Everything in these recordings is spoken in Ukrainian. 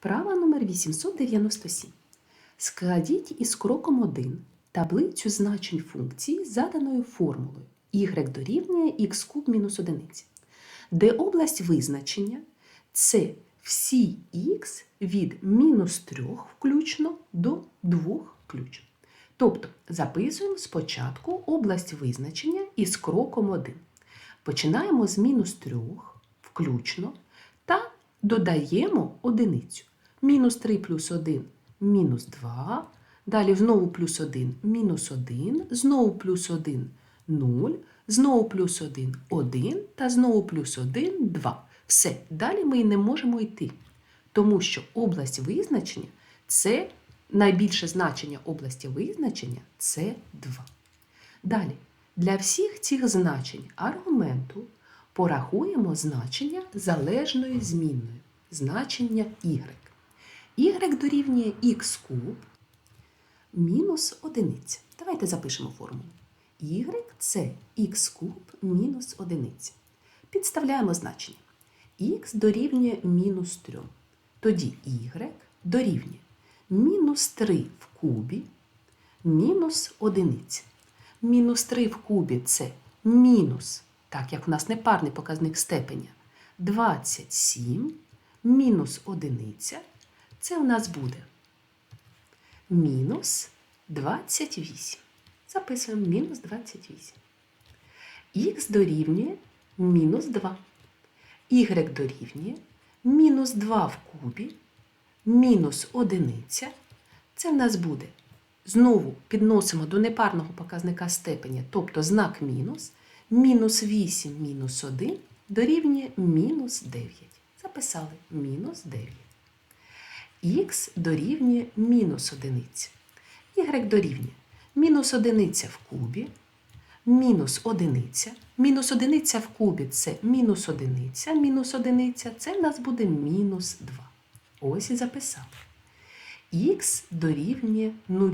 Вправа номер 897. Складіть із кроком 1 таблицю значень функції заданою формулою y дорівнює x куб мінус 1, де область визначення це всі х від мінус 3 включно до 2 включно. Тобто записуємо спочатку область визначення із кроком 1. Починаємо з мінус 3 включно та додаємо одиницю. Мінус 3 плюс 1 мінус 2. Далі знову плюс 1 мінус 1, знову плюс 1 0, знову плюс 1 1 та знову плюс 1 2. Все, далі ми не можемо йти, тому що область визначення це найбільше значення області визначення це 2. Далі, для всіх цих значень аргументу порахуємо значення залежної змінної, значення y. y дорівнює х куб мінус 1. Давайте запишемо формулу. y це х куб мінус 1. Підставляємо значення. х дорівнює мінус 3. Тоді y дорівнює мінус 3 в кубі мінус 1. Мінус 3 в кубі це мінус, так як в нас непарний показник степеня, 27 мінус 1. Це у нас буде мінус 28. Записуємо мінус 28. Х дорівнює мінус 2. Y дорівнює мінус 2 в кубі, мінус 1. Це в нас буде. Знову підносимо до непарного показника степеня, тобто знак мінус. Мінус 8 мінус 1 дорівнює мінус 9. Записали мінус 9. Х дорівнює мінус 1. Y дорівнює мінус 1 в кубі, мінус 1. Мінус 1 в кубі це мінус 1, мінус 1 це в нас буде мінус 2. Ось і записали. Х дорівнює 0.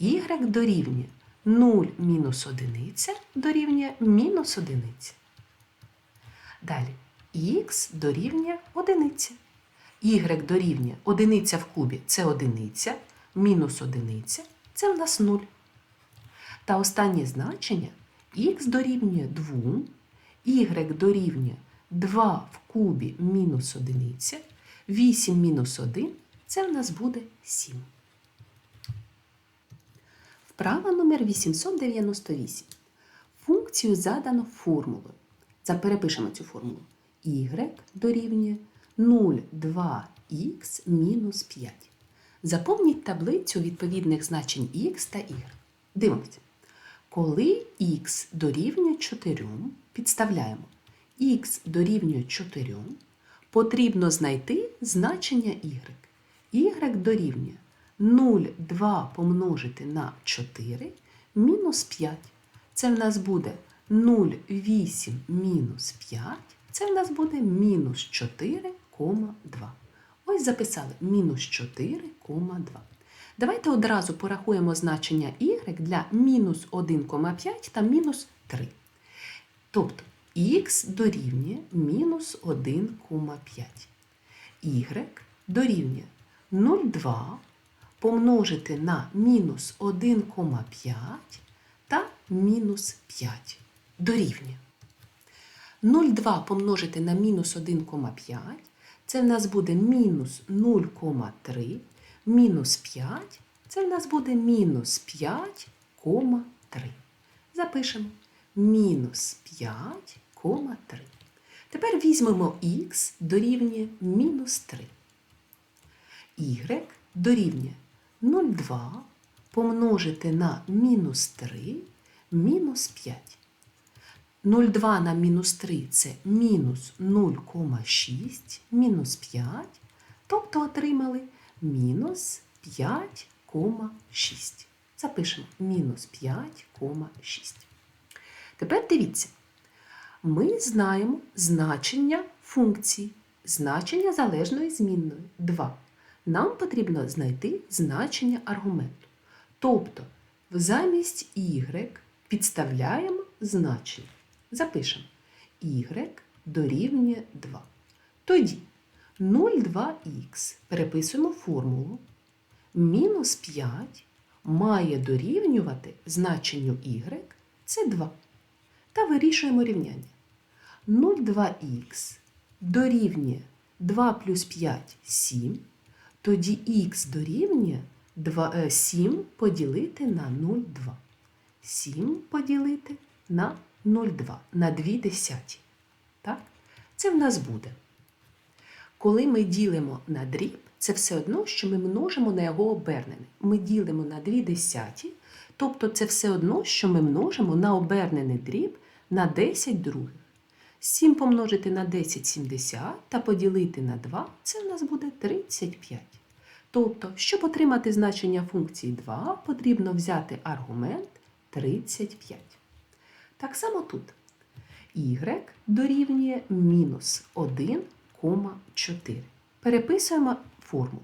Y дорівнює 0 мінус 1 дорівнює мінус 1. Далі х дорівнює 1. Y дорівнює 1 в кубі це 1, мінус 1 це в нас 0. Та останнє значення х дорівнює 2, y дорівнює 2 в кубі мінус 1, 8 мінус 1 це в нас буде 7. Вправа номер 898. Функцію задано формулою. Заперепишемо цю формулу. y дорівнює 0,2х мінус 5. Заповніть таблицю відповідних значень х та y. Дивимося. Коли х дорівнює 4, підставляємо х дорівнює 4, потрібно знайти значення y. y дорівнює 0,2 помножити на 4 мінус 5. Це в нас буде 0,8 мінус 5. Це в нас буде мінус 4,2. Ось записали мінус 4,2. Давайте одразу порахуємо значення y для мінус 1,5 та мінус 3. Тобто х дорівнює мінус 1,5. y дорівнює 0,2 помножити на мінус 1,5 та мінус 5 дорівнює. 0,2 помножити на мінус 1,5 це в нас буде мінус 0,3 мінус 5 це в нас буде мінус 5,3. Запишемо мінус 5,3. Тепер візьмемо х дорівнює мінус 3. y дорівнює 0,2 помножити на мінус 3 мінус 5. 0,2 на мінус 3 це мінус 0,6 мінус 5. Тобто отримали мінус 5,6. Запишемо мінус 5,6. Тепер дивіться, ми знаємо значення функції, значення залежної змінної 2. Нам потрібно знайти значення аргументу. Тобто, замість y підставляємо значення. Запишемо y дорівнює 2. Тоді 0,2х. Переписуємо формулу. Мінус 5 має дорівнювати значенню y це 2. Та вирішуємо рівняння. 0,2х дорівнює 2 плюс 5 7. Тоді х дорівнює 2, е, 7 поділити на 0,2. 7 поділити на 0,2 на 2 десяті. Так? Це в нас буде. Коли ми ділимо на дріб, це все одно, що ми множимо на його обернене. Ми ділимо на 2 десяті, тобто це все одно, що ми множимо на обернений дріб на 10 других. 7 помножити на 10 – 70 та поділити на 2 – це в нас буде 35. Тобто, щоб отримати значення функції 2, потрібно взяти аргумент 35. Так само тут y дорівнює мінус 1,4. Переписуємо формулу.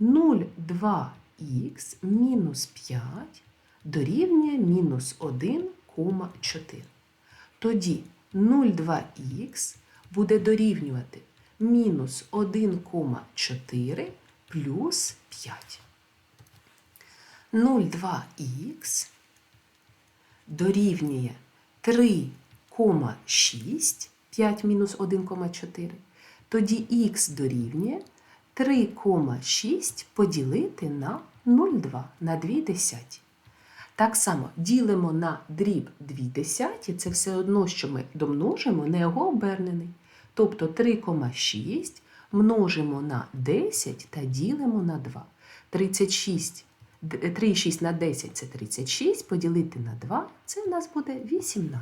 0,2х мінус 5 дорівнює мінус 1,4. Тоді 0,2х буде дорівнювати мінус 1,4 плюс 5. 0,2х дорівнює 3,6, 5 мінус 1,4. Тоді х дорівнює 3,6 поділити на 0,2 на 2 десяті. Так само ділимо на дріб 2 десяті, це все одно, що ми домножимо на його обернений. Тобто 3,6 множимо на 10 та ділимо на 2. 36, 3,6 на 10 це 36, поділити на 2 це в нас буде 18.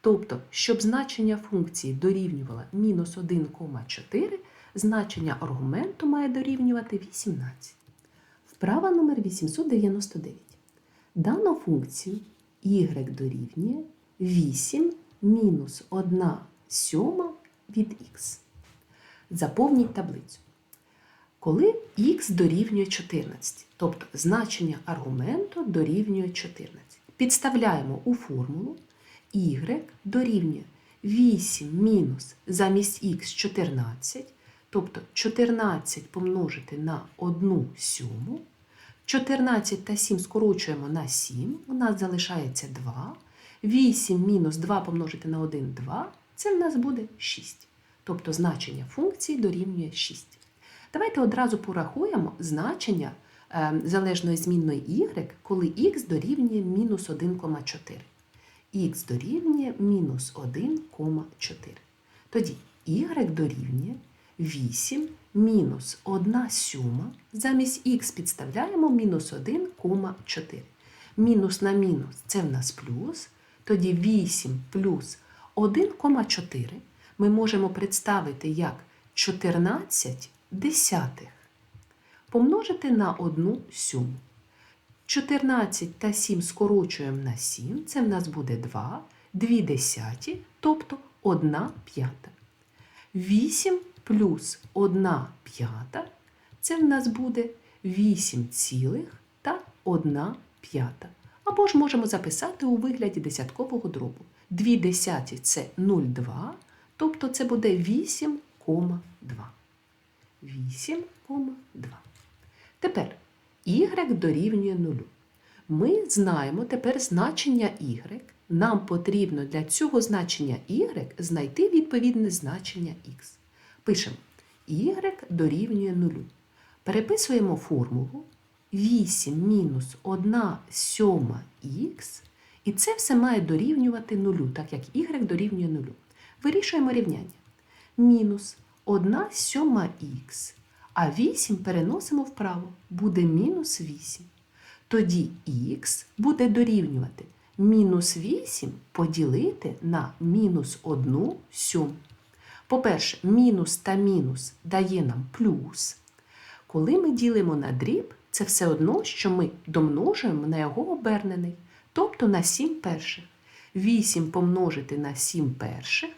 Тобто, щоб значення функції дорівнювало мінус 1,4, значення аргументу має дорівнювати 18. Вправа номер 899. Дану функцію y дорівнює 8 мінус 1 сьома від х. Заповніть таблицю. Коли х дорівнює 14, тобто значення аргументу дорівнює 14, підставляємо у формулу y дорівнює 8 мінус замість х 14, тобто 14 помножити на 1 сьому. 14 та 7 скорочуємо на 7, у нас залишається 2. 8 мінус 2 помножити на 1 2, це в нас буде 6. Тобто значення функції дорівнює 6. Давайте одразу порахуємо значення е, залежної змінної y, коли х дорівнює мінус 1,4. х дорівнює мінус 1,4. Тоді y дорівнює 8 мінус 1 сьома. Замість х підставляємо мінус 1,4. Мінус на мінус це в нас плюс. Тоді 8 плюс 1,4 ми можемо представити як 14 десятих. Помножити на 1 сьому. 14 та 7 скорочуємо на 7, це в нас буде 2, 2 десяті, тобто 1 п'ята. 8 плюс 1 п'ята, це в нас буде 8 цілих та 1 п'ята. Або ж можемо записати у вигляді десяткового дробу. 2 десяті це 0,2, тобто це буде 8,2. 8,2. Тепер y дорівнює 0. Ми знаємо тепер значення y. Нам потрібно для цього значення y знайти відповідне значення x. Пишемо y дорівнює 0. Переписуємо формулу 8 мінус 1 сьома х, і це все має дорівнювати 0, так як y дорівнює 0. Вирішуємо рівняння. Мінус 1 сьома х, а 8 переносимо вправо, буде мінус 8. Тоді х буде дорівнювати мінус 8 поділити на мінус 1 сьому. По-перше, мінус та мінус дає нам плюс. Коли ми ділимо на дріб, це все одно, що ми домножуємо на його обернений, тобто на 7 перших. 8 помножити на 7 перших,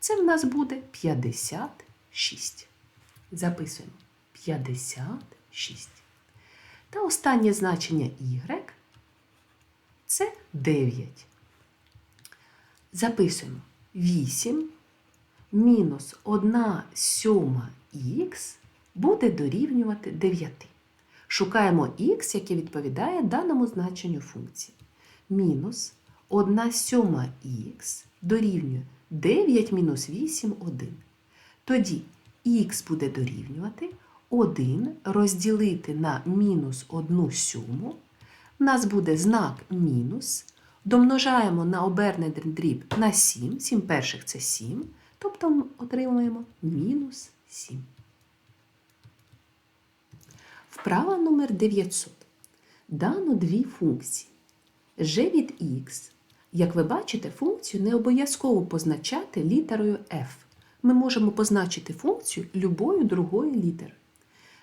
це в нас буде 56. Записуємо 56. Та останнє значення y це 9. Записуємо 8 мінус 1 сьома х буде дорівнювати 9. Шукаємо х, яке відповідає даному значенню функції. Мінус 1 сьома х дорівнює 9 мінус 8 1. Тоді х буде дорівнювати 1 розділити на мінус 1 сьому. У нас буде знак мінус. Домножаємо на обернений дріб на 7. 7 перших це 7. Тобто отримуємо мінус 7. Вправа номер 900. Дано дві функції. g від x. Як ви бачите, функцію не обов'язково позначати літерою f. Ми можемо позначити функцію любою другою літерою.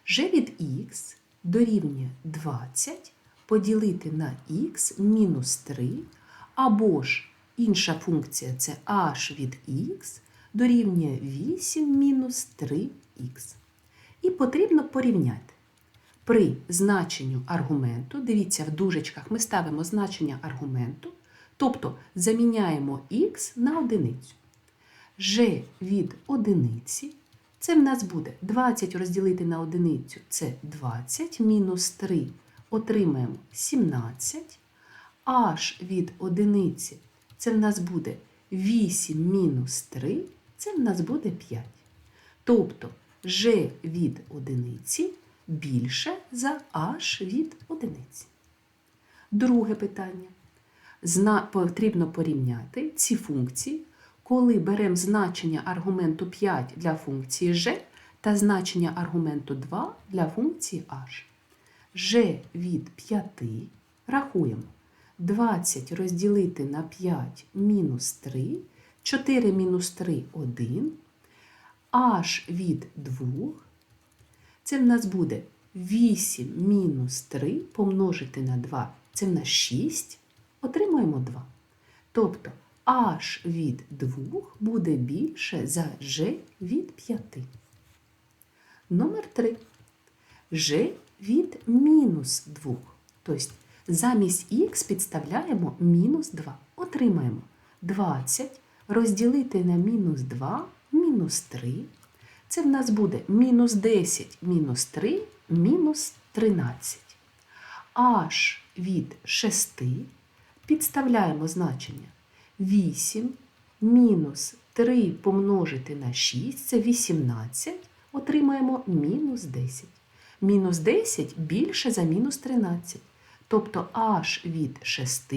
g від x дорівнює 20 поділити на х мінус 3, або ж інша функція це h від x дорівнює 8 мінус 3х. І потрібно порівняти. При значенню аргументу, дивіться, в дужечках ми ставимо значення аргументу, тобто заміняємо х на одиницю. g від одиниці це в нас буде 20 розділити на одиницю це 20, мінус 3 отримаємо 17. h від одиниці це в нас буде 8 мінус 3, це в нас буде 5. Тобто g від одиниці більше за h від одиниці. Друге питання. Зна... Потрібно порівняти ці функції, коли беремо значення аргументу 5 для функції g та значення аргументу 2 для функції h. g від 5 рахуємо 20 розділити на 5 мінус 3, 4 мінус 3 1, h від 2 це в нас буде 8 мінус 3 помножити на 2, це в нас 6, отримуємо 2. Тобто h від 2 буде більше за g від 5. Номер 3. g від мінус 2. Тобто замість х підставляємо мінус 2. Отримаємо 20 розділити на мінус 2, мінус 3. Це в нас буде мінус 10 мінус 3 мінус 13. H від 6 підставляємо значення 8 мінус 3 помножити на 6 це 18. Отримаємо мінус 10. Мінус 10 більше за мінус 13. Тобто h від 6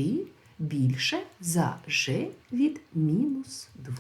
більше за g від мінус 2.